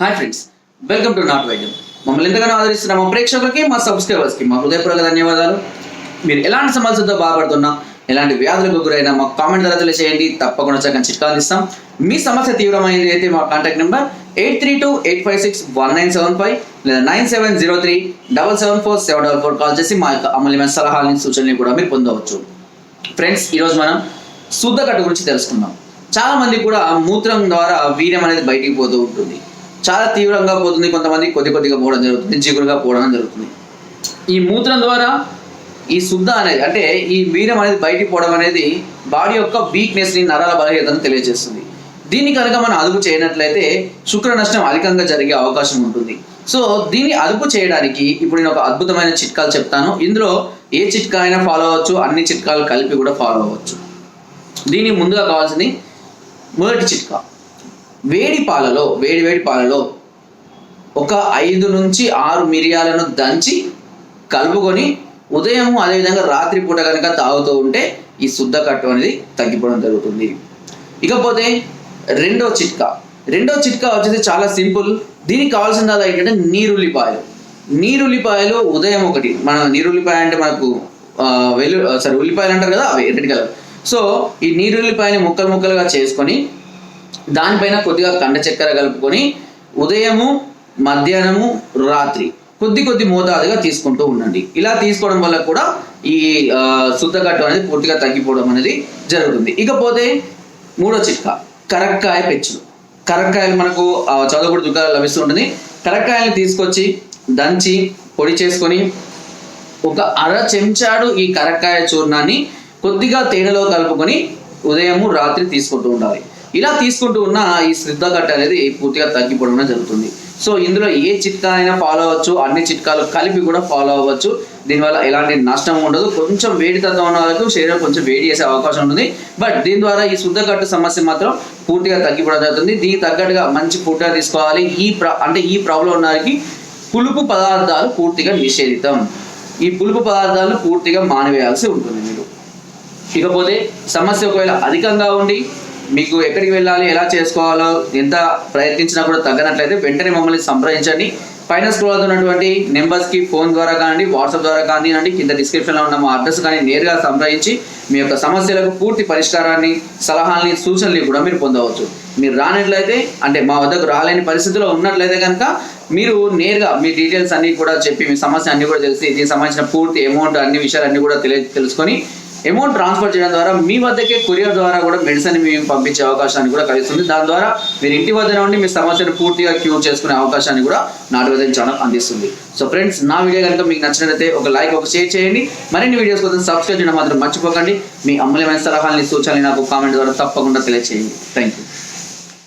Hi friends welcome to నాట్ వైద్యం మమ్మల్ని ఎంతగానో ఆదరిస్తున్న మా ప్రేక్షకులకి మా సబ్స్క్రైబర్స్కి మా హృదయపూర్వక ధన్యవాదాలు. మీరు ఎలాంటి సమస్యలతో బాధపడుతున్నా ఎలాంటి వ్యాధులకు గురైనా మా కామెంట్ ద్వారా తెలియజేయండి తప్పకుండా చక్కని చిట్కాలు ఇస్తాం మీ సమస్య తీవ్రమైనది అయితే మా contact number eight three two eight five six one nine seven five లేదా nine seven zero three double seven four seven double four call చేసి మా యొక్క అమూల్యమైన సలహాలని సూచనలు కూడా మీరు పొందవచ్చు. ఫ్రెండ్స్ ఈరోజు మనం శుద్ధకట్టు గురించి తెలుసుకుందాం. చాలా మంది కూడా మూత్రం ద్వారా వీర్యం అనేది బయటికి పోతూ ఉంటుంది. చాలా తీవ్రంగా పోతుంది. కొంతమంది కొద్ది కొద్దిగా పోవడం జరుగుతుంది. జిగురుగా పోవడం జరుగుతుంది. ఈ మూత్రం ద్వారా ఈ శుద్ధ అనేది అంటే ఈ వీర్యం అనేది బయటికి పోవడం అనేది బాడీ యొక్క వీక్నెస్ని నరాల బలహీనతను తెలియజేస్తుంది. దీన్ని కనుక మనం అదుపు చేయనట్లయితే శుక్ర నష్టం అధికంగా జరిగే అవకాశం ఉంటుంది. సో దీన్ని అదుపు చేయడానికి ఇప్పుడు నేను ఒక అద్భుతమైన చిట్కాలు చెప్తాను. ఇందులో ఏ చిట్కా అయినా ఫాలో అవ్వచ్చు. అన్ని చిట్కాలు కలిపి కూడా ఫాలో అవ్వచ్చు. దీనికి ముందుగా కావాల్సింది మొదటి చిట్కా. వేడి పాలలో వేడి వేడి పాలలో ఒక ఐదు నుంచి ఆరు మిరియాలను దంచి కలుపుకొని ఉదయం అదేవిధంగా రాత్రి పూట కనుక తాగుతూ ఉంటే ఈ శుద్ధ కట్టు అనేది తగ్గిపోవడం జరుగుతుంది. ఇకపోతే రెండో చిట్కా. రెండో చిట్కా వచ్చేసి చాలా సింపుల్. దీనికి కావాల్సింది ఏంటంటే నీరుల్లిపాయలు. నీరుల్లిపాయలు ఉదయం ఒకటి. మన నీరుల్లిపాయ అంటే మనకు వెల్లు సరే ఉల్లిపాయలు అంటారు కదా అవి రెడ్ కలర్ సో ఈ నీరుల్లిపాయని ముక్కలు ముక్కలుగా చేసుకొని దానిపైన కొద్దిగా కండ చక్కెర కలుపుకొని ఉదయము మధ్యాహ్నము రాత్రి కొద్ది కొద్ది మోతాదుగా తీసుకుంటూ ఉండండి. ఇలా తీసుకోవడం వల్ల కూడా ఈ ఆ, అనేది పూర్తిగా తగ్గిపోవడం అనేది జరుగుతుంది. ఇకపోతే మూడో చిట్కా కరక్కాయ పెచ్చులు. కరక్కాయలు మనకు ఆ, చదువుకుడు దుకాణాలు లభిస్తూ ఉంటుంది కరక్కాయలు తీసుకొచ్చి దంచి పొడి చేసుకొని ఒక అర చెంచాడు ఈ కరక్కాయ చూర్ణాన్ని కొద్దిగా తేనెలో కలుపుకొని ఉదయము రాత్రి తీసుకుంటూ ఉండాలి. ఇలా తీసుకుంటూ ఉన్న ఈ శ్రద్ధ గట్ట అనేది పూర్తిగా తగ్గిపోవడం జరుగుతుంది. సో ఇందులో ఏ చిట్కా అయినా ఫాలో అవ్వచ్చు అన్ని చిట్కాలు కలిపి కూడా ఫాలో అవ్వచ్చు. దీనివల్ల ఎలాంటి నష్టం ఉండదు. కొంచెం వేడి తత్వం ఉన్న వరకు శరీరం కొంచెం వేడి చేసే అవకాశం ఉంటుంది. బట్ దీని ద్వారా ఈ శుద్ధకట్టు సమస్య మాత్రం పూర్తిగా తగ్గిపోవడం జరుగుతుంది. దీనికి తగ్గట్టుగా మంచి ఫుడ్ తీసుకోవాలి. ఈ అంటే ఈ ప్రాబ్లం ఉన్న వారికి పులుపు పదార్థాలు పూర్తిగా నిషేధితం. ఈ పులుపు పదార్థాలను పూర్తిగా మానివేయాల్సి ఉంటుంది మీరు. ఇకపోతే సమస్య ఒకవేళ అధికంగా ఉండి మీకు ఎక్కడికి వెళ్ళాలి ఎలా చేసుకోవాలో ఎంత ప్రయత్నించినా కూడా తగ్గనట్లయితే వెంటనే మమ్మల్ని సంప్రదించండి. పైన స్క్రోల్ అవుతున్నటువంటి నెంబర్స్కి ఫోన్ ద్వారా కానీ వాట్సాప్ ద్వారా కానివ్వండి కింద డిస్క్రిప్షన్లో ఉన్న మా అడ్రస్ కానీ నేరుగా సంప్రదించి మీ యొక్క సమస్యలకు పూర్తి పరిష్కారాన్ని సలహాలని సూచనలు కూడా మీరు పొందవచ్చు. మీరు రానట్లయితే అంటే మా వద్దకు రాలేని పరిస్థితిలో ఉన్నట్లయితే కనుక మీరు నేరుగా మీ డీటెయిల్స్ అన్ని కూడా చెప్పి మీ సమస్య అన్ని కూడా తెలిసి దీనికి సంబంధించిన పూర్తి అమౌంట్ అన్ని విషయాలు అన్ని కూడా తెలియ తెలుసుకొని అమౌంట్ ట్రాన్స్ఫర్ చేయడం ద్వారా మీ వద్దకే కొరియర్ ద్వారా కూడా మెడిసిన్ మేము పంపించే అవకాశాన్ని కూడా కలిగిస్తుంది దాని ద్వారా మీరు ఇంటి వద్ద నుండి మీ సమస్యను పూర్తిగా క్యూర్ చేసుకునే అవకాశాన్ని కూడా నాటు వైద్యం ఛానల్ అందిస్తుంది. సో ఫ్రెండ్స్ నా వీడియో కనుక మీకు నచ్చినట్లయితే ఒక లైక్ ఒక షేర్ చేయండి. మరిన్ని వీడియోస్ కోసం సబ్స్క్రైబ్ చేయడం మాత్రం మర్చిపోకండి. మీ అమూల్యమైన సలహాలని సూచనలు నాకు కామెంట్ ద్వారా తప్పకుండా తెలియజేయండి థ్యాంక్ యూ